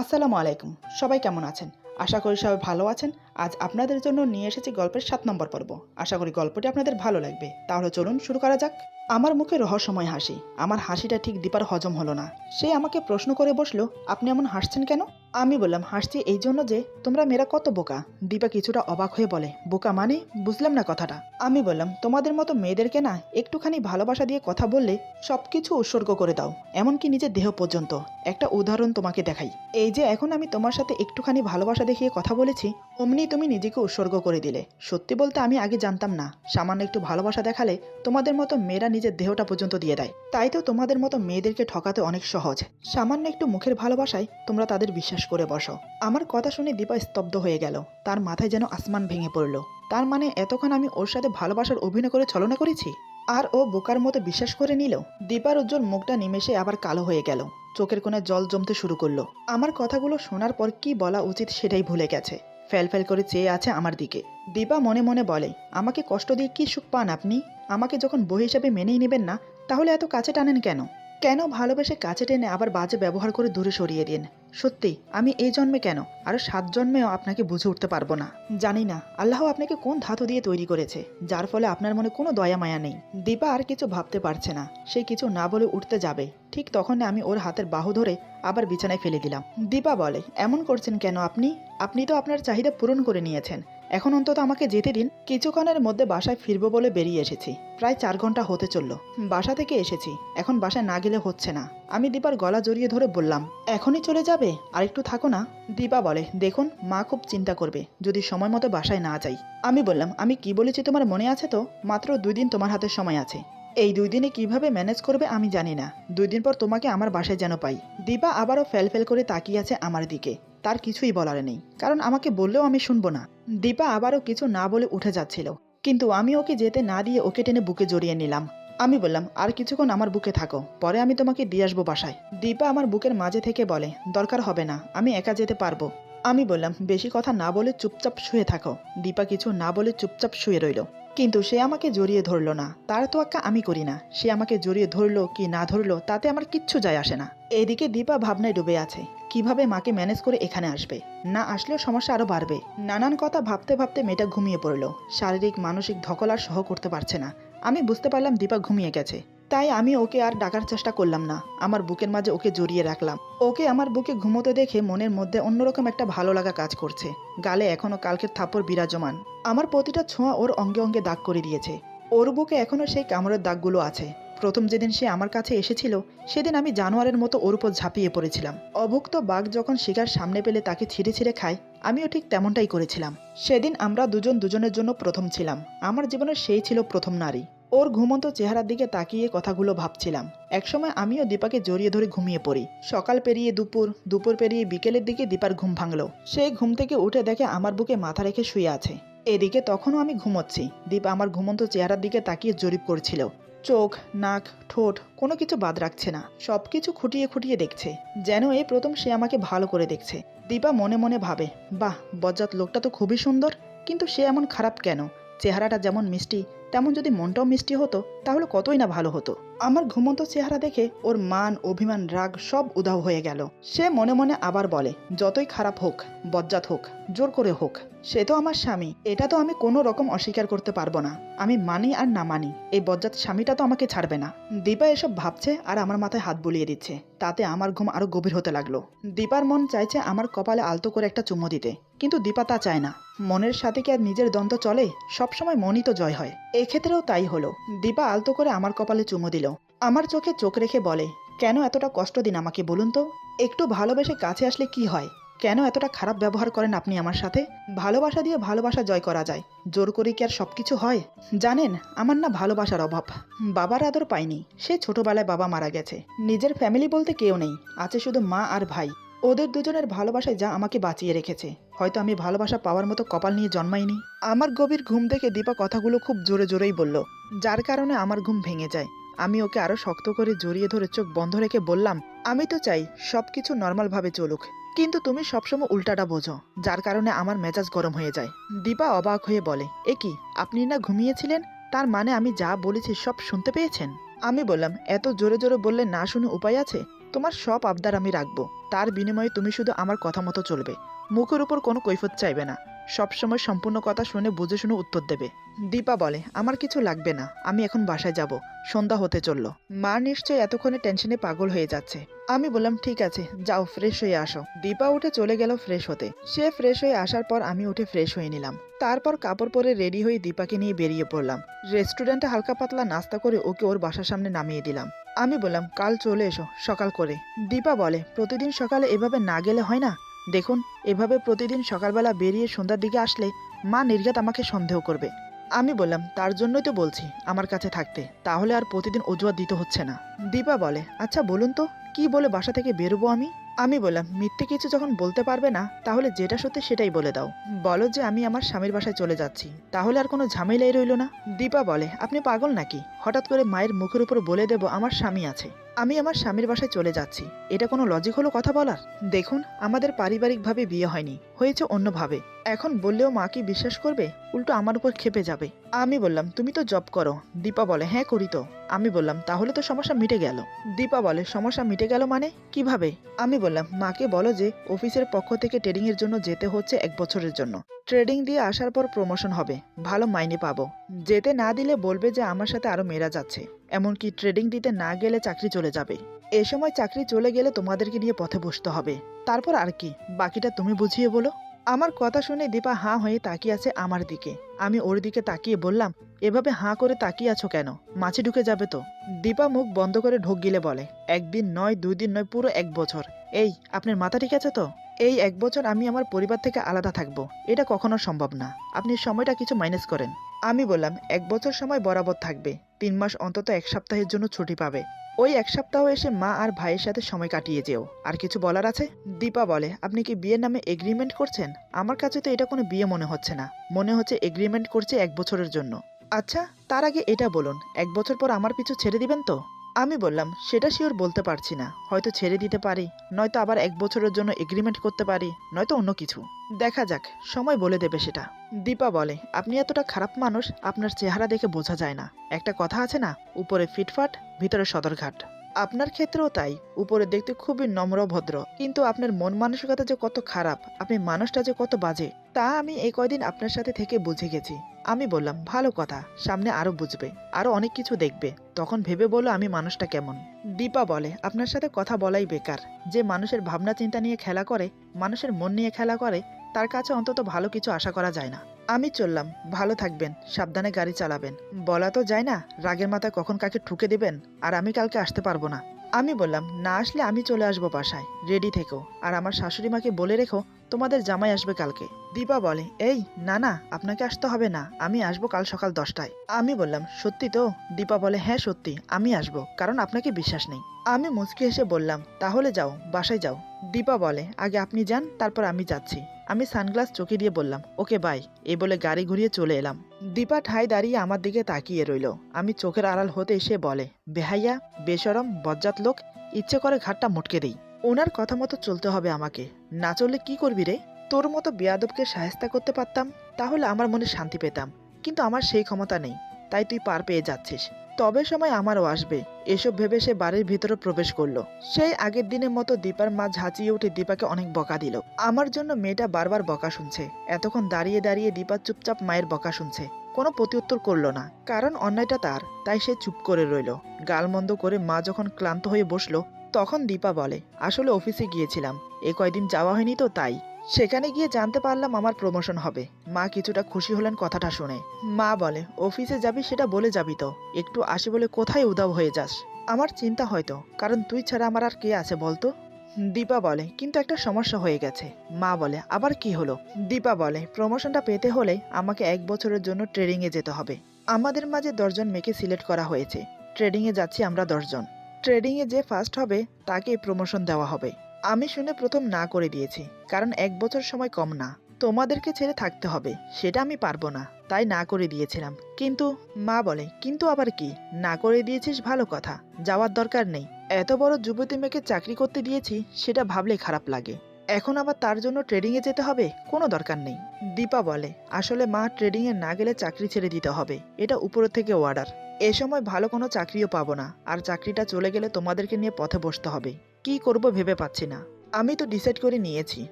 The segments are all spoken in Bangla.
আসসালামু আলাইকুম। সবাই কেমন আছেন? আশা করি সবাই ভালো আছেন। আজ আপনাদের জন্য নিয়ে এসেছি গল্পের সাত নম্বর পর্ব। আশা করি গল্পটি আপনাদের ভালো লাগবে। তাহলে চলুন শুরু করা যাক। আমার মুখে রহস্যময় হাসি। আমার হাসিটা ঠিক দীপার হজম হলো না। সে আমাকে প্রশ্ন করে বসল, আপনি এমন হাসছেন কেন? আমি বললাম, হাসছি এই জন্য যে তোমরা মেয়েরা কত বোকা? দীপা কিছুটা অবাক হয়ে বলে, বোকা মানে? বুঝলাম না কথাটা। আমি বললাম, তোমাদের মতো মেয়েদেরকে না একটুখানি ভালোবাসা দিয়ে কথা বললে সব কিছু উৎসর্গ করে দাও, এমনকি নিজের দেহ পর্যন্ত। একটা উদাহরণ তোমাকে দেখাই। এই যে এখন আমি তোমার সাথে একটুখানি ভালোবাসা দেখিয়ে কথা বলেছি, অমনি তুমি নিজেকে উৎসর্গ করে দিলে। সত্যি বলতে আমি আগে জানতাম না, সামান্য একটু ভালোবাসা দেখালে তোমাদের মতো মেয়েরা নিজের দেহটা পর্যন্ত দিয়ে দেয়। তাই তো তোমাদের মতো মেয়েদেরকে ঠকাতে অনেক সহজ। সামান্য একটু মুখের ভালোবাসায় তোমরা তাদের বিশ্বাস করে বসো। আমার কথা শুনে দীপা স্তব্ধ হয়ে গেল। তার মাথায় যেন আসমান ভেঙে পড়ল। তার মানে এতক্ষণ আমি ওর সাথে ভালোবাসার অভিনয় করে ছলনা করেছি? আর ও বোকার মতো বিশ্বাস করে নিল। দীপার উজ্জ্বল মুখটা নিমেষে আবার কালো হয়ে গেল। চোখের কোণে জল জমতে শুরু করল। আমার কথাগুলো শোনার পর কি বলা উচিত সেটাই ভুলে গেছে। ফ্যাল ফ্যাল করে চেয়ে আছে আমার দিকে। দীপা মনে মনে বলে, আমাকে কষ্ট দিয়ে কি সুখ পান আপনি? আমাকে যখন বই হিসাবে মেনেই নেবেন না, তাহলে এত কাছে টানেন কেন? কেন ভালোবেসে কাছে টেনে আবার বাজে ব্যবহার করে দূরে সরিয়ে দিন? সত্যি, আমি এই জন্মে কেন? আরও সাত জন্মেও আপনাকে বুঝে উঠতে পারব না। জানি না, আল্লাহ আপনাকে কোন ধাতু দিয়ে তৈরি করেছে, যার ফলে আপনার মনে কোনো দয়া মায়া নেই। দীপা আর কিছু ভাবতে পারছে না, সে কিছু না বলে উঠতে যাবে। ঠিক তখন আমি ওর হাতের বাহু ধরে আবার বিছানায় ফেলে দিলাম। দীপা বলে, এমন করছেন কেন আপনি? আপনি তো আপনার চাহিদা পূরণ করে নিয়েছেন। এখন অন্তত আমাকে যেতে দিন, কিছুক্ষণের মধ্যে বাসায় ফিরবো বলে বেরিয়ে এসেছি। প্রায় চার ঘণ্টা হতে চলল। বাসা থেকে এসেছি। এখন বাসায় না গেলে হচ্ছে না। আমি দীপার গলা জড়িয়ে ধরে বললাম, এখনই চলে যাবে? আর একটু থাকো না? দীপা বলে, দেখুন, মা খুব চিন্তা করবে, যদি সময় মতো বাসায় না যাই। আমি বললাম, আমি কি বলেছি তোমার মনে আছে তো? মাত্র দুই দিন তোমার হাতে সময় আছে। এই দুই দিনে কীভাবে ম্যানেজ করবে আমি জানি না। দুই দিন পর তোমাকে আমার বাসায় যেন পাই। দীপা আবারও ফেল ফেল করে তাকিয়ে আছে আমার দিকে। তার কিছুই বলার নেই। কারণ আমাকে বললেও আমি শুনব না। দীপা আবারও কিছু না বলে উঠে যাচ্ছিল। কিন্তু আমি ওকে যেতে না দিয়ে ওকে টেনে বুকে জড়িয়ে নিলাম। আমি বললাম, আর কিছুক্ষণ আমার বুকে থাকো। পরে আমি তোমাকে দিয়ে আসব বাসায়। দীপা আমার বুকের মাঝে থেকে বলে, দরকার হবে না, আমি একা যেতে পারব। আমি বললাম, বেশি কথা না বলে চুপচাপ শুয়ে থাকো। দীপা কিছু না বলে চুপচাপ শুয়ে রইল। কিন্তু সে আমাকে জড়িয়ে ধরলো না। তার তোয়াক্কা আমি করি না। সে আমাকে জড়িয়ে ধরলো কি না ধরলো, তাতে আমার কিচ্ছু যায় আসে না। এদিকে দীপা ভাবনায় ডুবে আছে। কীভাবে মাকে ম্যানেজ করে এখানে আসবে? না আসলেও সমস্যা আরও বাড়বে। নানান কথা ভাবতে ভাবতে মেয়েটা ঘুমিয়ে পড়ল। শারীরিক, মানসিক ধকল আর সহ করতে পারছে না। আমি বুঝতে পারলাম দীপা ঘুমিয়ে গেছে। তাই আমি ওকে আর ডাকার চেষ্টা করলাম না। আমার বুকের মাঝে ওকে জড়িয়ে রাখলাম। ওকে আমার বুকে ঘুমোতে দেখে মনের মধ্যে অন্যরকম একটা ভালো লাগা কাজ করছে। গালে এখনও কালকের থাপ্পড় বিরাজমান। আমার প্রতিটা ছোঁয়া ওর অঙ্গে অঙ্গে দাগ করে দিয়েছে। ওর বুকে এখনও সেই কামড়ের দাগগুলো আছে। প্রথম যেদিন সে আমার কাছে এসেছিল, সেদিন আমি জানোয়ারের মতো ওর উপর ঝাঁপিয়ে পড়েছিলাম। অভুক্ত বাঘ যখন শিকার সামনে পেলে তাকে ছিঁড়ে ছিঁড়ে খায়, আমিও ঠিক তেমনটাই করেছিলাম। সেদিন আমরা দুজন দুজনের জন্য প্রথম ছিলাম। আমার জীবনের সেই ছিল প্রথম নারী। ওর ঘুমন্ত চেহারার দিকে তাকিয়ে কথাগুলো ভাবছিলাম। একসময় আমিও দীপাকে জড়িয়ে ধরে ঘুমিয়ে পড়ি। সকাল পেরিয়ে দুপুর দুপুর পেরিয়ে বিকেলের দিকে দীপার ঘুম ভাঙলো। সেই ঘুম থেকে উঠে দেখে আমার বুকে মাথা রেখে শুয়ে আছে। এদিকে তখনও আমি ঘুমোচ্ছি। দীপ আমার ঘুমন্ত চেহারার দিকে তাকিয়ে জরিপ করছিল। চোখ, নাক, ঠোঁট, কোনো কিছু বাদ রাখছে না। সব কিছু খুঁটিয়ে খুঁটিয়ে দেখছে। যেন এই প্রথম সে আমাকে ভালো করে দেখছে। দীপা মনে মনে ভাবে, বাহ, বজ্জাত লোকটা তো খুবই সুন্দর। কিন্তু সে এমন খারাপ কেন? চেহারাটা যেমন মিষ্টি, তেমন যদি মনটাও মিষ্টি হতো, তাহলে কতই না ভালো হতো? আমার ঘুমন্ত চেহারা দেখে ওর মান, অভিমান, রাগ সব উধাও হয়ে গেল। সে মনে মনে আবার বলে, যতই খারাপ হোক, বজ্জাত হোক, জোর করে হোক, সে তো আমার স্বামী, এটা তো আমি কোনো রকম অস্বীকার করতে পারব না। আমি মানি আর না মানি, এই বজ্জাত স্বামীটা তো আমাকে ছাড়বে না। দীপা এসব ভাবছে আর আমার মাথায় হাত বুলিয়ে দিচ্ছে। তাতে আমার ঘুম আরও গভীর হতে লাগল। দীপার মন চাইছে আমার কপালে আলতো করে একটা চুমো দিতে, কিন্তু দীপা তা চায় না। মনের সাথে কি আর নিজের দ্বন্দ্ব চলে? সবসময় মনই তো জয় হয়। এক্ষেত্রেও তাই হলো। দীপা আলতো করে আমার কপালে চুমো দিল। আমার চোখে চোখ রেখে বলে, কেন এতটা কষ্ট দিন আমাকে বলুন তো? একটু ভালোবেসে কাছে আসলে কি হয়? কেন এতটা খারাপ ব্যবহার করেন আপনি আমার সাথে? ভালোবাসা দিয়ে ভালোবাসা জয় করা যায়। জোর করে কি আর সব কিছু হয়? জানেন, আমার না ভালোবাসার অভাব। বাবার আদর পাইনি। সে ছোটবেলায় বাবা মারা গেছে। নিজের ফ্যামিলি বলতে কেউ নেই। আছে শুধু মা আর ভাই। ওদের দুজনের ভালোবাসায় যা আমাকে বাঁচিয়ে রেখেছে। হয়তো আমি ভালোবাসা পাওয়ার মতো কপাল নিয়ে জন্মাইনি। আমার গভীর ঘুম থেকে দীপা কথাগুলো খুব জোরে জোরেই বলল, যার কারণে আমার ঘুম ভেঙে যায়। আমি ওকে আরও শক্ত করে জড়িয়ে ধরে চোখ বন্ধ রেখে বললাম, আমি তো চাই সবকিছু নর্মালভাবে চলুক। কিন্তু তুমি সবসময় উল্টাটা বোঝো, যার কারণে আমার মেজাজ গরম হয়ে যায়। দীপা অবাক হয়ে বলে, এ কি, আপনি না ঘুমিয়েছিলেন? তার মানে আমি যা বলেছি সব শুনতে পেয়েছেন? আমি বললাম, এত জোরে জোরে বললে না শুনে উপায় আছে? তোমার সব আবদার আমি রাখব। তার বিনিময়ে তুমি শুধু আমার কথা মতো চলবে। মুখের উপর কোনো কৈফত চাইবে না। সবসময় সম্পূর্ণ কথা শুনে বুঝে শুনে উত্তর দেবে। দীপা বলে, আমার কিছু লাগবে না, আমি এখন বাসায় যাব। সন্ধ্যা হতে চলল। মা নিশ্চয়ই এতক্ষণে টেনশনে পাগল হয়ে যাচ্ছে। আমি বললাম, ঠিক আছে, যাও ফ্রেশ হয়ে আসো। দীপা উঠে চলে গেল ফ্রেশ হতে। সে ফ্রেশ হয়ে আসার পর আমি উঠে ফ্রেশ হয়ে নিলাম। তারপর কাপড় পরে রেডি হয়ে দীপাকে নিয়ে বেরিয়ে পড়লাম। রেস্টুরেন্টে হালকা পাতলা নাস্তা করে ওকে ওর বাসার সামনে নামিয়ে দিলাম। আমি বললাম, কাল চলে এসো, সকাল করে। দীপা বলে, প্রতিদিন সকালে এভাবে না গেলে হয় না? দেখুন, এভাবে প্রতিদিন সকালবেলা বেরিয়ে সন্ধ্যার দিকে আসলে মা নির্ঘাত আমাকে সন্দেহ করবে। আমি বললাম, তার জন্যই তো বলছি আমার কাছে থাকতে, তাহলে আর প্রতিদিন অজুহাত দিতে হচ্ছে না। দীপা বলে আচ্ছা বলুন তো, কি বলে বাসা থেকে বেরোবো আমি? আমি বললাম, মিথ্যে কিছু যখন বলতে পারবে না, তাহলে যেটা সত্যি সেটাই বলে দাও। বলো যে আমি আমার স্বামীর বাসায় চলে যাচ্ছি। তাহলে আর কোনো ঝামেলাই রইল না? দীপা বলে, আপনি পাগল নাকি? হঠাৎ করে মায়ের মুখের উপর বলে দেব আমার স্বামী আছে। আমি আমার স্বামীর বাসায় চলে যাচ্ছি। এটা কোনো লজিক হলো কথা বলার? দেখুন, আমাদের পারিবারিকভাবে বিয়ে হয়নি। হয়েছে অন্যভাবে। এখন বললেও মা কি বিশ্বাস করবে? উল্টো আমার উপর খেপে যাবে। আমি বললাম, তুমি তো জব করো। দীপা বলে হ্যাঁ করি তো। আমি বললাম, তাহলে তো সমস্যা মিটে গেল। দীপা বলে, সমস্যা মিটে গেল মানে? কীভাবে? আমি বললাম, মাকে বলো যে, অফিসের পক্ষ থেকে ট্রেডিং এর জন্য যেতে হচ্ছে এক বছরের জন্য। ট্রেডিং দিয়ে আসার পর প্রমোশন হবে। ভালো মাইনে পাবো। যেতে না দিলে বলবে যে, আমার সাথে আরও মেয়েরা যাচ্ছে। এমনকি ট্রেডিং দিতে না গেলে চাকরি চলে যাবে। এ সময় চাকরি চলে গেলে তোমাদেরকে নিয়ে পথে বসতে হবে। তারপর আর কি? বাকিটা তুমি বুঝিয়ে বলো। আমার কথা শুনে দীপা হাঁ হয়ে তাকিয়ে আছে আমার দিকে। আমি ওর দিকে তাকিয়ে বললাম, এভাবে হাঁ করে তাকিয়ে আছো কেন? মাছি ঢুকে যাবে তো? দীপা মুখ বন্ধ করে ঢোক গিলে বলে, একদিন নয়, দুই দিন নয়, পুরো এক বছর। এই, আপনার মাথা ঠিক আছে তো? এই এক বছর আমি আমার পরিবার থেকে আলাদা থাকব। এটা কখনো সম্ভব না। আপনি সময়টা কিছু মাইনাস করেন। আমি বললাম, এক বছর সময় বরাবর থাকবে। তিন মাস অন্তত এক সপ্তাহের জন্য ছুটি পাবে। ওই এক সপ্তাহ এসে মা আর ভাইয়ের সাথে সময় কাটিয়ে যেও। আর কিছু বলার আছে? দীপা বলে, আপনি কি বিয়ের নামে এগ্রিমেন্ট করছেন? আমার কাছে তো এটা কোনো বিয়ে মনে হচ্ছে না। মনে হচ্ছে এগ্রিমেন্ট করছে এক বছরের জন্য। আচ্ছা তার আগে এটা বলুন, এক বছর পর আমার পিছু ছেড়ে দিবেন তো? আমি বললাম, সেটা শিওর বলতে পারছি না। হয়তো ছেড়ে দিতে পারি, নয়তো আবার এক বছরের জন্য এগ্রিমেন্ট করতে পারি, নয়তো অন্য কিছু। দেখা যাক, সময় বলে দেবে সেটা। দীপা বলে, আপনি এতটা খারাপ মানুষ, আপনার চেহারা দেখে বোঝা যায় না। একটা কথা আছে না, উপরে ফিটফাট, ভিতরে সদরঘাট। আপনার ক্ষেত্রেও তাই, উপরে দেখতে খুবই নম্র, ভদ্র। কিন্তু আপনার মন মানসিকতা যে কত খারাপ, আপনি মানুষটা যে কত বাজে, তা আমি এই কয়দিন আপনার সাথে থেকে বুঝে গেছি। আমি বললাম, ভালো কথা, সামনে আরও বুঝবে, আরও অনেক কিছু দেখবে। তখন ভেবে বলো আমি মানুষটা কেমন? দীপা বলে, আপনার সাথে কথা বলাই বেকার। যে মানুষের ভাবনা চিন্তা নিয়ে খেলা করে, মানুষের মন নিয়ে খেলা করে, তার কাছে অন্তত ভালো কিছু আশা করা যায় না। আমি চললাম, ভালো থাকবেন, সাবধানে গাড়ি চালাবেন। বলা তো যায় না, রাগের মাথায় কখন কাকে ঠুকে দিবেন, আর আমি কালকে আসতে পারব না। আমি বললাম, না আসলে আমি চলে আসব বাসায়, রেডি থেকো। আর আমার শাশুড়ি মাকে বলে রেখো, তোমাদের জামাই আসবে কালকে। দীপা বলে, এই, না না, আপনাকে আসতে হবে না, আমি আসব কাল সকাল দশটায়। আমি বললাম, সত্যি তো? দীপা বলে হ্যাঁ সত্যি, আমি আসব, কারণ আপনাকে বিশ্বাস নেই। আমি মুচকি হেসে বললাম, তাহলে যাও, বাসায় যাও। দীপা বলে, আগে আপনি যান, তারপর আমি যাচ্ছি। আমি সানগ্লাস চোখে দিয়ে বললাম, ওকে, বাই। এই বলে গাড়ি ঘুরিয়ে চলে এলাম। দীপা ঠাই দাঁড়িয়ে আমার দিকে তাকিয়ে রইল। আমি চোখের আড়াল হতে এসে বলে, বেহাইয়া বেসরম বজ্জাত লোক, ইচ্ছে করে ঘাটটা মুটকে দেই। ওনার কথা মতো চলতে হবে আমাকে। না চললে কি করবি রে? তোর মতো বেয়াদবকে সাহেস্তা করতে পারতাম, তাহলে আমার মনে শান্তি পেতাম। কিন্তু আমার সেই ক্ষমতা নেই, তাই তুই পার পেয়ে যাচ্ছিস। তবে সময় আমারও আসবে। এসব ভেবে সে বাড়ির ভিতরে প্রবেশ করল। সেই আগের দিনের মতো দীপার মা ঝাঁচিয়ে উঠে দীপাকে অনেক বকা দিল। আমার জন্য মেয়েটা বারবার বকা শুনছে। এতক্ষণ দাঁড়িয়ে দাঁড়িয়ে দীপা চুপচাপ মায়ের বকা শুনছে। কোনো প্রত্যুত্তর করল না। কারণ অন্যায়টা তার, তাই সে চুপ করে রইল। গালমন্দ করে মা যখন ক্লান্ত হয়ে বসল তখন দীপা বলে, আসলে অফিসে গিয়েছিলাম। এ কয়দিন যাওয়া হয়নি তো তাই। সেখানে গিয়ে জানতে পারলাম আমার প্রমোশন হবে। মা কিছুটা খুশি হলেন কথাটা শুনে। মা বলে, অফিসে যাবি সেটা বলে যাবি তো। একটু আসি বলে কোথায় উদাও হয়ে যাস? আমার চিন্তা হয়তো কারণ তুই ছাড়া আমার আর কে আছে বলতো? দীপা বলে, কিন্তু একটা সমস্যা হয়ে গেছে। মা বলে, আবার কি হলো? দীপা বলে, প্রমোশনটা পেতে হলে আমাকে এক বছরের জন্য ট্রেডিংয়ে যেতে হবে। আমাদের মাঝে দশজন মেয়েকে সিলেক্ট করা হয়েছে। ট্রেডিংয়ে যাচ্ছি আমরা দশজন। ট্রেডিংয়ে যে ফার্স্ট হবে তাকে প্রমোশন দেওয়া হবে। আমি শুনে প্রথম না করে দিয়েছি, কারণ এক বছর সময় কম না। তোমাদেরকে ছেড়ে থাকতে হবে, সেটা আমি পারব না। তাই না করে দিয়েছিলাম। কিন্তু, মা বলে, কিন্তু আবার কি? না করে দিয়েছিস ভালো কথা, যাওয়ার দরকার নেই। এত বড় যুবতী মেয়েকে চাকরি করতে দিয়েছি, সেটা ভাবলে খারাপ লাগে। এখন আবার তার জন্য ট্রেডিংয়ে যেতে হবে? কোনো দরকার নেই। দীপা বলে, আসলে মা ট্রেডিংয়ে না গেলে চাকরি ছেড়ে দিতে হবে। এটা উপর থেকে অর্ডার এ সময় ভালো কোনো চাকরিও পাবো না। আর চাকরিটা চলে গেলে তোমাদেরকে নিয়ে পথে বসতে হবে। কি করব ভেবে পাচ্ছি না। আমি তো ডিসাইড করে নিয়েছি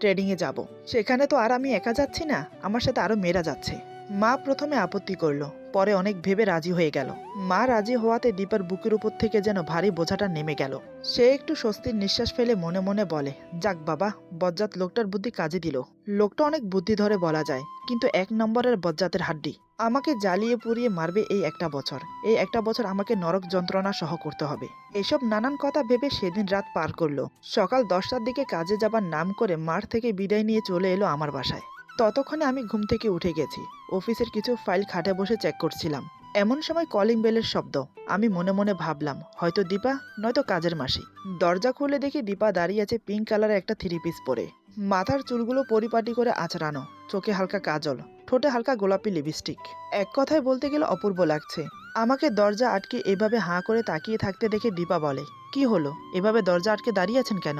ট্রেডিংয়ে যাব। সেখানে তো আর আমি একা যাচ্ছি না। আমার সাথে আরও মেয়েরা যাচ্ছে। মা প্রথমে আপত্তি করল, পরে অনেক ভেবে রাজি হয়ে গেল। মা রাজি হওয়াতে দীপার বুকের উপর থেকে যেন ভারী বোঝাটা নেমে গেল। সে একটু স্বস্তির নিঃশ্বাস ফেলে মনে মনে বলে, যাক বাবা, বজ্জাত লোকটার বুদ্ধি কাজে দিল। লোকটা অনেক বুদ্ধি ধরে বলা যায়, কিন্তু এক নম্বরের বজ্জাতের হাড্ডি। আমাকে জ্বালিয়ে পুড়িয়ে মারবে এই একটা বছর। এই একটা বছর আমাকে নরক যন্ত্রণা সহ করতে হবে। এসব নানান কথা ভেবে সেদিন রাত পার করল। সকাল দশটার দিকে কাজে যাবার নাম করে মাঠ থেকে বিদায় নিয়ে চলে এলো আমার বাসায়। ততক্ষণে আমি ঘুম থেকে উঠে গেছি। অফিসের কিছু ফাইল খাটে বসে চেক করছিলাম। এমন সময় কলিং বেলের শব্দ। আমি মনে মনে ভাবলাম, হয়তো দীপা, নয়তো কাজের মাসি। দরজা খুলে দেখি দীপা দাঁড়িয়ে আছে পিঙ্ক কালারের একটা থ্রি পিস পরে। মাথার চুলগুলো পরিপাটি করে আঁচড়ানো, চোখে হালকা কাজল, ঠোঁটে হালকা গোলাপি লিপস্টিক এক কথায় বলতে গেলে অপূর্ব লাগছে। আমাকে দরজা আটকে এভাবে হাঁ করে তাকিয়ে থাকতে দেখে দীপা বলে, কি হলো? এভাবে দরজা আটকে দাঁড়িয়ে আছেন কেন?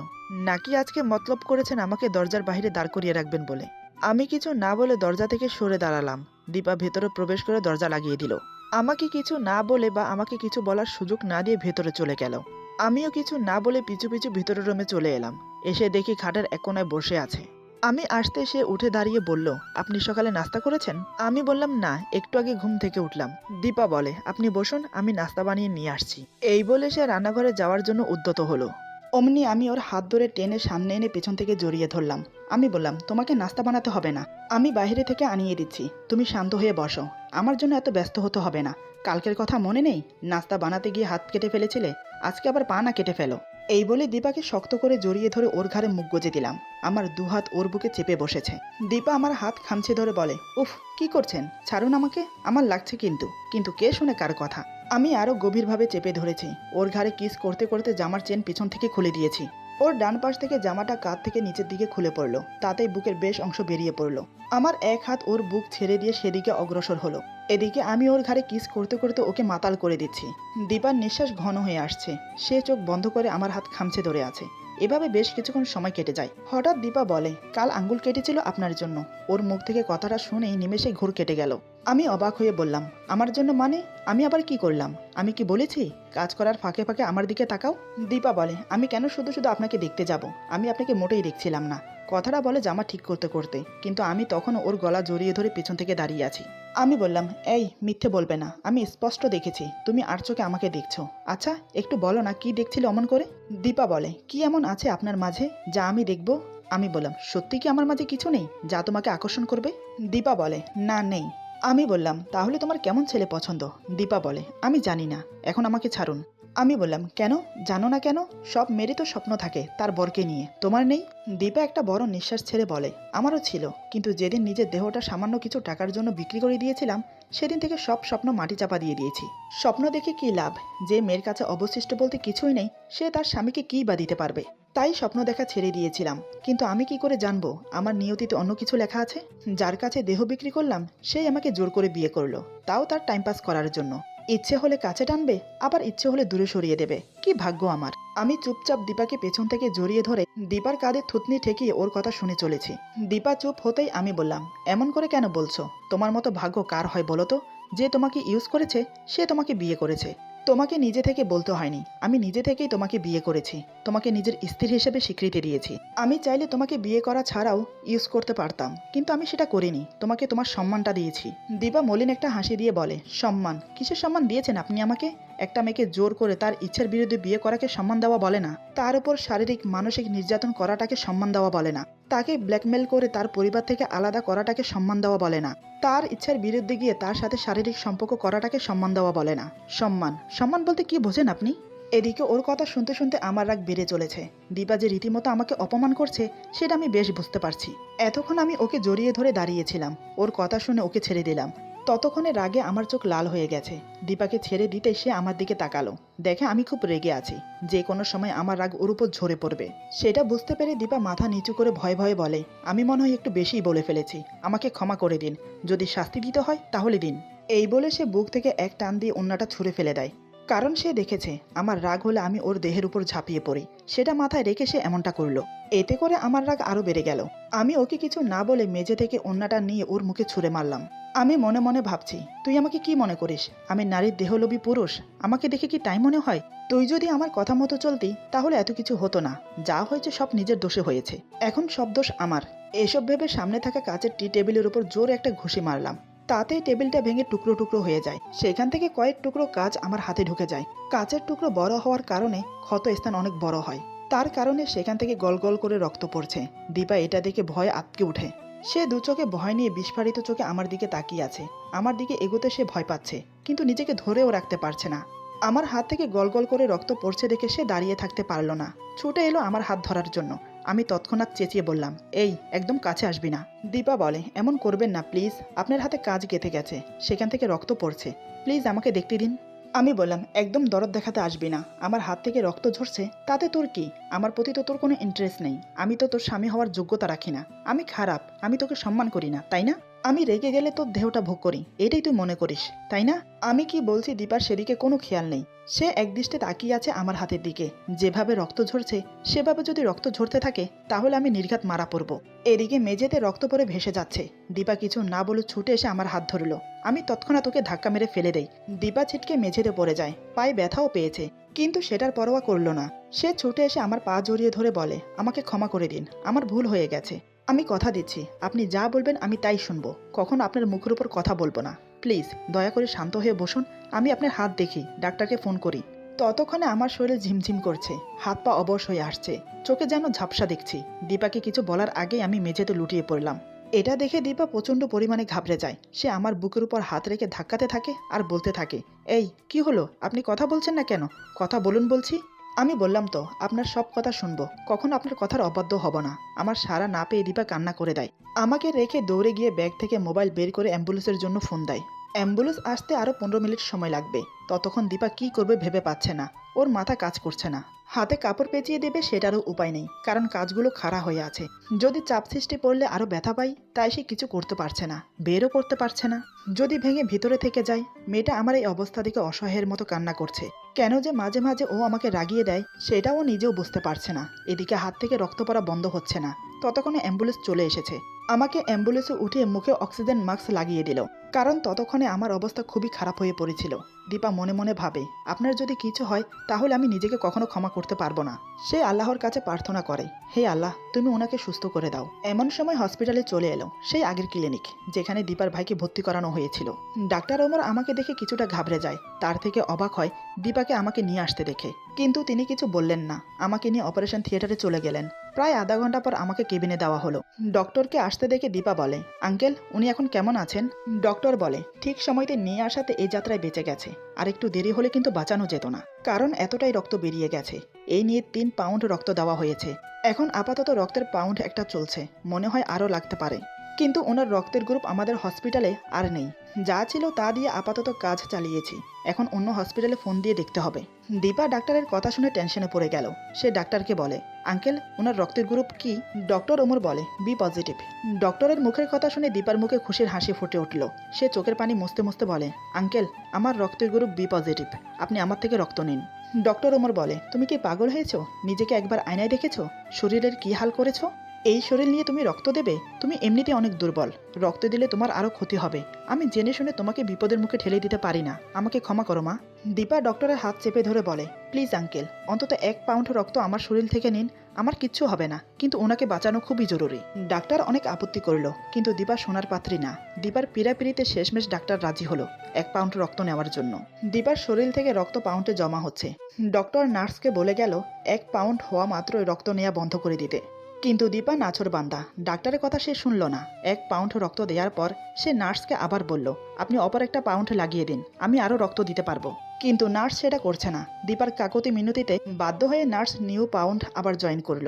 নাকি আজকে মতলব করেছেন আমাকে দরজার বাইরে দাঁড় করিয়ে রাখবেন বলে। আমি কিছু না বলে দরজা থেকে সরে দাঁড়ালাম। দীপা ভেতরে প্রবেশ করে দরজা লাগিয়ে দিল। আমাকে কিছু না বলে বা আমাকে কিছু বলার সুযোগ না দিয়ে ভেতরে চলে গেল। আমিও কিছু না বলে পিছু পিছু ভিতরের রুমে চলে এলাম। এসে দেখি খাটের এক কোনায় বসে আছে। আমি আসতে সে উঠে দাঁড়িয়ে বলল, আপনি সকালে নাস্তা করেছেন? আমি বললাম, না, একটু আগে ঘুম থেকে উঠলাম। দীপা বলে, আপনি বসুন, আমি নাস্তা বানিয়ে নিয়ে আসছি। এই বলে সে রান্নাঘরে যাওয়ার জন্য উদ্যত হলো। অমনি আমি ওর হাত ধরে টেনে সামনে এনে পেছন থেকে জড়িয়ে ধরলাম। আমি বললাম, তোমাকে নাস্তা বানাতে হবে না। আমি বাইরে থেকে আনিয়ে দিচ্ছি। তুমি শান্ত হয়ে বসো। আমার জন্য এত ব্যস্ত হতে হবে না। কালকের কথা মনে নেই? নাস্তা বানাতে গিয়ে হাত কেটে ফেলেছিলে? আজকে আবার পা না কেটে ফেলো? এই বলে দীপাকে শক্ত করে জড়িয়ে ধরে ওর ঘাড়ে মুখ গজে দিলাম। আমার দুহাত ওর বুকে চেপে বসেছে। দীপা আমার হাত খামছে ধরে বলে, উফ, কি করছেন? ছাড়ুন আমাকে। আমার লাগছে কিন্তু। কিন্তু কে শোনে কার কথা? আমি আরও গভীরভাবে চেপে ধরেছি। ওর ঘাড়ে কিস করতে করতে জামার চেন পিছন থেকে খুলে দিয়েছি। ওর ডান পাশ থেকে জামাটা কাঁধ থেকে নিচের দিকে খুলে পড়ল। তাতেই বুকের বেশ অংশ বেরিয়ে পড়ল। আমার এক হাত ওর বুক ছেড়ে দিয়ে সেদিকে অগ্রসর হলো। এদিকে আমি ওর ঘাড়ে কিস করতে করতে ওকে মাতাল করে দিচ্ছি। দীপার নিঃশ্বাস ঘন হয়ে আসছে। সে চোখ বন্ধ করে আমার হাত খামছে ধরে আছে। এভাবে বেশ কিছুক্ষণ সময় কেটে যায়। হঠাৎ দীপা বলে, কাল আঙ্গুল কেটেছিল আপনার জন্য। ওর মুখ থেকে কথাটা শুনেই নিমেষে ঘুর কেটে গেল। আমি অবাক হয়ে বললাম, আমার জন্য মানে? আমি আবার কি করলাম? আমি কি বলেছি? কাজ করার ফাঁকে ফাঁকে আমার দিকে তাকাও। দীপা বলে, আমি কেন শুধু শুধু আপনাকে দেখতে যাব? আমি আপনাকে মোটেই দেখছিলাম না। কথাটা বলে জামা ঠিক করতে করতে, কিন্তু আমি তখন ওর গলা জড়িয়ে ধরে পেছন থেকে দাঁড়িয়ে আছি। আমি বললাম, এই, মিথ্যে বলবে না। আমি স্পষ্ট দেখেছি। তুমি আর চোখে আমাকে দেখছ। আচ্ছা একটু বলো না, কি দেখছিলে অমন করে? দীপা বলে, কি এমন আছে আপনার মাঝে যা আমি দেখব? আমি বললাম, সত্যি কি আমার মাঝে কিছু নেই যা তোমাকে আকর্ষণ করবে? দীপা বলে, না, নেই। আমি বললাম, তাহলে তোমার কেমন ছেলে পছন্দ? দীপা বলে, আমি জানি না, এখন আমাকে ছাড়ুন। আমি বললাম, কেন? জানো না কেন? সব মেয়েরই তো স্বপ্ন থাকে তার বরকে নিয়ে। তোমার নেই? দীপা একটা বড় নিঃশ্বাস ছেড়ে বলে, আমারও ছিল, কিন্তু যেদিন নিজের দেহটা সামান্য কিছু টাকার জন্য বিক্রি করে দিয়েছিলাম, সেদিন থেকে সব স্বপ্ন মাটি চাপা দিয়ে দিয়েছি। স্বপ্ন দেখে কি লাভ? যে মেয়ের কাছে অবশিষ্ট বলতে কিছুই নেই, সে তার স্বামীকে কী বা দিতে পারবে? তাই স্বপ্ন দেখা ছেড়ে দিয়েছিলাম। কিন্তু আমি কি করে জানব? আমার নিয়তিতে অন্য কিছু লেখা আছে? যার কাছে দেহ বিক্রি করলাম, সেই আমাকে জোর করে বিয়ে করল। তাও তার টাইম পাস করার জন্য। ইচ্ছে হলে কাছে টানবে, আবার ইচ্ছে হলে দূরে সরিয়ে দেবে। কি ভাগ্য আমার। আমি চুপচাপ দীপাকে পেছন থেকে জড়িয়ে ধরে দীপার কাঁধে থুতনি ঠেকিয়ে ওর কথা শুনে চলেছি। দীপা চুপ হতেই আমি বললাম, এমন করে কেন বলছো? তোমার মতো ভাগ্য কার হয় বলো তো? যে তোমাকে ইউজ করেছে, সে তোমাকে বিয়ে করেছে। তোমাকে নিজে থেকে বলতে হয়নি। আমি নিজে থেকেই তোমাকে বিয়ে করেছি। তোমাকে নিজের স্ত্রী হিসেবে স্বীকৃতি দিয়েছি। আমি চাইলে তোমাকে বিয়ে করা ছাড়াও ইউজ করতে পারতাম। কিন্তু আমি সেটা করিনি। তোমাকে তোমার সম্মানটা দিয়েছি। দিবা মলিন একটা হাসি দিয়ে বলে, সম্মান। কিসের সম্মান দিয়েছেন আপনি আমাকে? একটা মেয়েকে জোর করে তার ইচ্ছার বিরুদ্ধে বিয়ে করাকে সম্মান দেওয়া বলে না। তার উপর শারীরিক, মানসিক নির্যাতন করাটাকে সম্মান দেওয়া বলে না। তাকে ব্ল্যাকমেল করে তার পরিবার থেকে আলাদা করাটাকে সম্মান দেওয়া বলে না। তার ইচ্ছার বিরুদ্ধে গিয়ে তার সাথে শারীরিক সম্পর্ক করাটাকে সম্মান দেওয়া বলে না। সম্মান। সম্মান বলতে কি বোঝেন আপনি? এদিকে ওর কথা শুনতে শুনতে আমার রাগ বেড়ে চলেছে। দীপা যে রীতিমতো আমাকে অপমান করছে, সেটা আমি বেশ বুঝতে পারছি। এতক্ষণ আমি ওকে জড়িয়ে ধরে দাঁড়িয়েছিলাম। ওর কথা শুনে ওকে ছেড়ে দিলাম। ততক্ষণে রাগে আমার চোখ লাল হয়ে গেছে। দীপাকে ছেড়ে দিতে সে আমার দিকে তাকালো। দেখে আমি খুব রেগে আছি। যে কোনো সময় আমার রাগ ওর উপর ঝরে পড়বে। সেটা বুঝতে পেরে দীপা মাথা নিচু করে ভয় ভয়ে বলে, আমি মনে হয় একটু বেশিই বলে ফেলেছি। আমাকে ক্ষমা করে দিন। যদি শাস্তি দিতে হয়, তাহলে দিন। এই বলে সে বুক থেকে এক টান দিয়ে অন্যটা ছুঁড়ে ফেলে দেয়। কারণ সে দেখেছে, আমার রাগ হলে আমি ওর দেহের উপর ঝাঁপিয়ে পড়ি। সেটা মাথায় রেখে সে এমনটা করল। এতে করে আমার রাগ আরও বেড়ে গেল। আমি ওকে কিছু না বলে মেঝে থেকে অন্যটা নিয়ে ওর মুখে ছুঁড়ে মারলাম। আমি মনে মনে ভাবছি, তুই আমাকে কি মনে করিস? আমি নারীর দেহলোভী পুরুষ। আমাকে দেখে কি তাই মনে হয়? তুই যদি আমার কথা মতো চলতি, তাহলে এত কিছু হতো না। যা হয়েছে সব নিজের দোষে হয়েছে। এখন সব দোষ আমার। এসব ভেবে সামনে থাকা কাচের টি টেবিলের উপর জোর একটা ঘুষি মারলাম। তাতেই টেবিলটা ভেঙে টুকরো টুকরো হয়ে যায়। সেখান থেকে কয়েক টুকরো কাজ আমার হাতে ঢুকে যায়। কাচের টুকরো বড় হওয়ার কারণে ক্ষত স্থান অনেক বড় হয়। তার কারণে সেখান থেকে গল গল করে রক্ত পড়ছে। দীপা এটা দেখে ভয় আটকে উঠে। সে দু চোখে ভয় নিয়ে বিস্ফারিত চোখে আমার দিকে তাকিয়ে আছে। আমার দিকে এগোতে সে ভয় পাচ্ছে, কিন্তু নিজেকে ধরেও রাখতে পারছে না। আমার হাত থেকে গল গল করে রক্ত পড়ছে দেখে সে দাঁড়িয়ে থাকতে পারল না। ছুটে এলো আমার হাত ধরার জন্য। আমি তৎক্ষণাৎ চেঁচিয়ে বললাম, এই, একদম কাছে আসবি না। দীপা বলে, এমন করবেন না, প্লিজ। আপনার হাতে কাজ গেঁথে গেছে। সেখান থেকে রক্ত পড়ছে। প্লিজ আমাকে দেখতে দিন। আমি বললাম, একদম দরদ দেখাতে আসবি না। আমার হাত থেকে রক্ত ঝরছে। তাতে তোর কি? আমার প্রতি তো তোর কোনো ইন্টারেস্ট নেই। আমি তো তোর স্বামী হওয়ার যোগ্যতা রাখি না। আমি খারাপ। আমি তোকে সম্মান করি না, তাই না? আমি রেগে গেলে তোর দেহটা ভোগ করি, এটাই তুই মনে করিস, তাই না? আমি কি বলছি দীপার সেদিকে কোনো খেয়াল নেই। সে একদৃষ্টে তাকিয়ে আছে আমার হাতের দিকে। যেভাবে রক্ত ঝরছে, সেভাবে যদি রক্ত ঝরতে থাকে, তাহলে আমি নির্ঘাত মারা পড়ব। এদিকে মেঝেতে রক্ত পরে ভেসে যাচ্ছে। দীপা কিছু না বলে ছুটে এসে আমার হাত ধরলো। আমি তৎক্ষণাৎ ওকে ধাক্কা মেরে ফেলে দেই। দীপা ছিটকে মেঝেতে পড়ে যায়। পায়ে ব্যথাও পেয়েছে। কিন্তু সেটার পরোয়া করল না। সে ছুটে এসে আমার পা জড়িয়ে ধরে বলে, আমাকে ক্ষমা করে দিন। আমার ভুল হয়ে গেছে। আমি কথা দিচ্ছি। আপনি যা বলবেন আমি তাই শুনব। কখন আপনার মুখের উপর কথা বলব না। প্লিজ, দয়া করে শান্ত হয়ে বসুন। আমি আপনার হাত দেখি, ডাক্তারকে ফোন করি। ততক্ষণে আমার শরীরে ঝিমঝিম করছে। হাত পা অবশ হয়ে আসছে। চোখে যেন ঝাপসা দেখছি। দীপাকে কিছু বলার আগেই আমি মেঝেতে লুটিয়ে পড়লাম। এটা দেখে দীপা প্রচণ্ড পরিমাণে ঘাবড়ে যায়। সে আমার বুকের উপর হাত রেখে ধাক্কাতে থাকে আর বলতে থাকে, এই, কি হলো? আপনি কথা বলছেন না কেন? কথা বলুন বলছি। আমি বললাম তো, আপনার সব কথা শুনব। কখনো আপনার কথার অবাধ্য হব না। আমার সারা না পেয়ে দীপা কান্না করে দেয়। আমাকে রেখে দৌড়ে গিয়ে ব্যাগ থেকে মোবাইল বের করে অ্যাম্বুলেন্সের জন্য ফোন দেয়। অ্যাম্বুলেন্স আসতে আরও পনেরো মিনিট সময় লাগবে। ততক্ষণ দীপা কি করবে ভেবে পাচ্ছে না। ওর মাথা কাজ করছে না। হাতে কাপড় পেঁচিয়ে দেবে সেটারও উপায় নেই, কারণ কাজগুলো খাড়া হয়ে আছে। যদি চাপ সৃষ্টি পড়লে আরও ব্যথা পাই, তাই সে কিছু করতে পারছে না, বেরও করতে পারছে না। যদি ভেঙে ভিতরে থেকে যায়, মেয়েটা আমার এই অবস্থা দেখে অসহায়ের মতো কান্না করছে। কেন যে মাঝে মাঝে ও আমাকে রাগিয়ে দেয় সেটাও নিজেও বুঝতে পারছে না। এদিকে হাত থেকে রক্ত পড়া বন্ধ হচ্ছে না। ততক্ষণে অ্যাম্বুলেন্স চলে এসেছে। আমাকে অ্যাম্বুলেন্সে উঠিয়ে মুখে অক্সিজেন মাস্ক লাগিয়ে দিল। কারণ ততক্ষণে আমার অবস্থা খুবই খারাপ হয়ে পড়েছিল। দীপা মনে মনে ভাবে, আপনার যদি কিছু হয়, তাহলে আমি নিজেকে কখনো ক্ষমা করতে পারব না। সে আল্লাহর কাছে প্রার্থনা করে, হে আল্লাহ, তুমি ওনাকে সুস্থ করে দাও। এমন সময় হসপিটালে চলে এলো, সেই আগের ক্লিনিক, যেখানে দীপার ভাইকে ভর্তি করানো হয়েছিল। ডাক্তার ওমর আমাকে দেখে কিছুটা ঘাবড়ে যায়। তার থেকে অবাক হয়, দীপাকে আমাকে নিয়ে আসতে দেখে। কিন্তু তিনি কিছু বললেন না, আমাকে নিয়ে অপারেশন থিয়েটারে চলে গেলেন। প্রায় আধা ঘণ্টা পর আমাকে কেবিনে দেওয়া হলো। ডক্টরকে আসতে দেখে দীপা বলে, আঙ্কেল, উনি এখন কেমন আছেন? ডক্টর বলে, ঠিক সময়তে নিয়ে আসাতে এই যাত্রায় বেঁচে গেছে। আর একটু দেরি হলে কিন্তু বাঁচানো যেত না, কারণ এতটাই রক্ত বেরিয়ে গেছে। এই নিয়ে তিন পাউন্ড রক্ত দেওয়া হয়েছে। এখন আপাতত রক্তের পাউন্ড একটা চলছে, মনে হয় আরও লাগতে পারে। কিন্তু ওনার রক্তের গ্রুপ আমাদের হসপিটালে আর নেই। যা ছিল তা দিয়ে আপাতত কাজ চালিয়েছি। এখন অন্য হসপিটালে ফোন দিয়ে দেখতে হবে। দীপা ডাক্তারের কথা শুনে টেনশনে পড়ে গেল। সে ডাক্তারকে বলে, আঙ্কেল, ওনার রক্তের গ্রুপ কি? ডক্টর ওমর বলে, বি পজিটিভ ডক্টরের মুখের কথা শুনে দীপার মুখে খুশির হাসি ফুটে উঠল। সে চোখের পানি মুছতে মুছতে বলে, আঙ্কেল, আমার রক্তের গ্রুপ বি পজিটিভ আপনি আমার থেকে রক্ত নিন। ডক্টর ওমর বলে, তুমি কি পাগল হয়েছো? নিজেকে একবার আয়নায় দেখেছ? শরীরের কি হাল করেছ? এই শরীর নিয়ে তুমি রক্ত দেবে? তুমি এমনিতে অনেক দুর্বল। রক্ত দিলে তোমার আরও ক্ষতি হবে। আমি জেনে শুনে তোমাকে বিপদের মুখে ঠেলে দিতে পারি না। আমাকে ক্ষমা করো, মা। দীপা ডক্টরের হাত চেপে ধরে বলে, প্লিজ, আঙ্কেল, অন্তত এক পাউন্ড রক্ত আমার শরীর থেকে নিন। আমার কিচ্ছু হবে না। কিন্তু ওনাকে বাঁচানো খুবই জরুরি। ডাক্তার অনেক আপত্তি করল, কিন্তু দীপা সোনার পাত্রী না। দীপার পিড়াপিড়িতে শেষমেশ ডাক্তার রাজি হলো, এক পাউন্ড রক্ত নেওয়ার জন্য। দীপার শরীর থেকে রক্ত পাউন্ডে জমা হচ্ছে। ডক্টর নার্সকে বলে গেল, এক পাউন্ড হওয়া মাত্রই রক্ত নেওয়া বন্ধ করে দিতে। কিন্তু দীপা নাছর বান্দা। ডাক্তারের কথা সে শুনল না। এক পাউন্ড রক্ত দেওয়ার পর সে নার্সকে আবার বলল, আপনি অপর একটা পাউন্ড লাগিয়ে দিন, আমি আরও রক্ত দিতে পারব। কিন্তু নার্স সেটা করছে না। দীপার কাকতি মিনতিতে বাধ্য হয়ে নার্স নিউ পাউন্ড আবার জয়েন করল।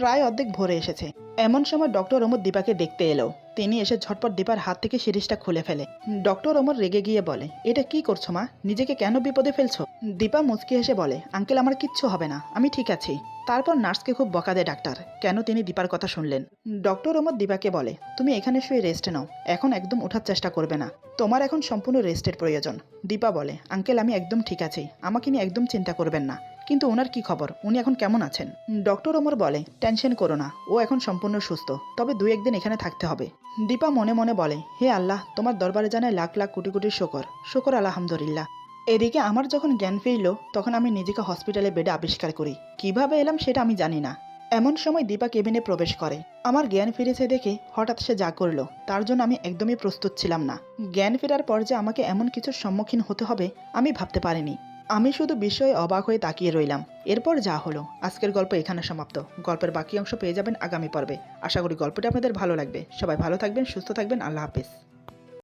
প্রায় অর্ধেক ভরে এসেছে। এমন সময় ডক্টর ওমর দীপাকে দেখতে এলো। তিনি এসে ঝটপট দীপার হাত থেকে সিরিজটা খুলে ফেলে। ডক্টর ওমর রেগে গিয়ে বলে, এটা কি করছ মা? নিজেকে কেন বিপদে ফেলছো? দীপা মুচকি হেসে বলে, আঙ্কেল, আমার কিচ্ছু হবে না। আমি ঠিক আছি। তারপর নার্সকে খুব বকা দেয় ডাক্তার। কেন তিনি দীপার কথা শুনলেন? ডক্টর ওমর দীপাকে বলে, তুমি এখানে শুয়ে রেস্ট নাও। এখন একদম ওঠার চেষ্টা করবে না। তোমার এখন সম্পূর্ণ রেস্টের প্রয়োজন। দীপা বলে, আঙ্কেল, আমি একদম ঠিক আছি। আমাকে নিয়ে একদম চিন্তা করবেন না। কিন্তু ওনার কি খবর? উনি এখন কেমন আছেন? ডক্টর ওমর বলে, টেনশন করো না, ও এখন সম্পূর্ণ সুস্থ। তবে দুই একদিন এখানে থাকতে হবে। দীপা মনে মনে বলে, হে আল্লাহ, তোমার দরবারে জানায় লাখ লাখ কোটি কোটি শকর। শকর আলহামদুলিল্লাহ। এদিকে আমার যখন জ্ঞান ফিরল, তখন আমি নিজেকে হসপিটালে বেডে আবিষ্কার করি। কীভাবে এলাম সেটা আমি জানি না। এমন সময় দীপা কেবিনে প্রবেশ করে। আমার জ্ঞান ফিরেছে দেখে হঠাৎ সে যা করল, তার জন্য আমি একদমই প্রস্তুত ছিলাম না। জ্ঞান ফেরার পর যে আমাকে এমন কিছুর সম্মুখীন হতে হবে, আমি ভাবতে পারিনি। আমি শুধু বিষয়ে অবাক হয়ে তাকিয়ে রইলাম। এরপর যা হলো, আজকের গল্প এখানে সমাপ্ত। গল্পের বাকি অংশ পেয়ে যাবেন আগামী পর্বে। আশা করি গল্পটি আপনাদের ভালো লাগবে। সবাই ভালো থাকবেন, সুস্থ থাকবেন। আল্লাহ হাফেজ।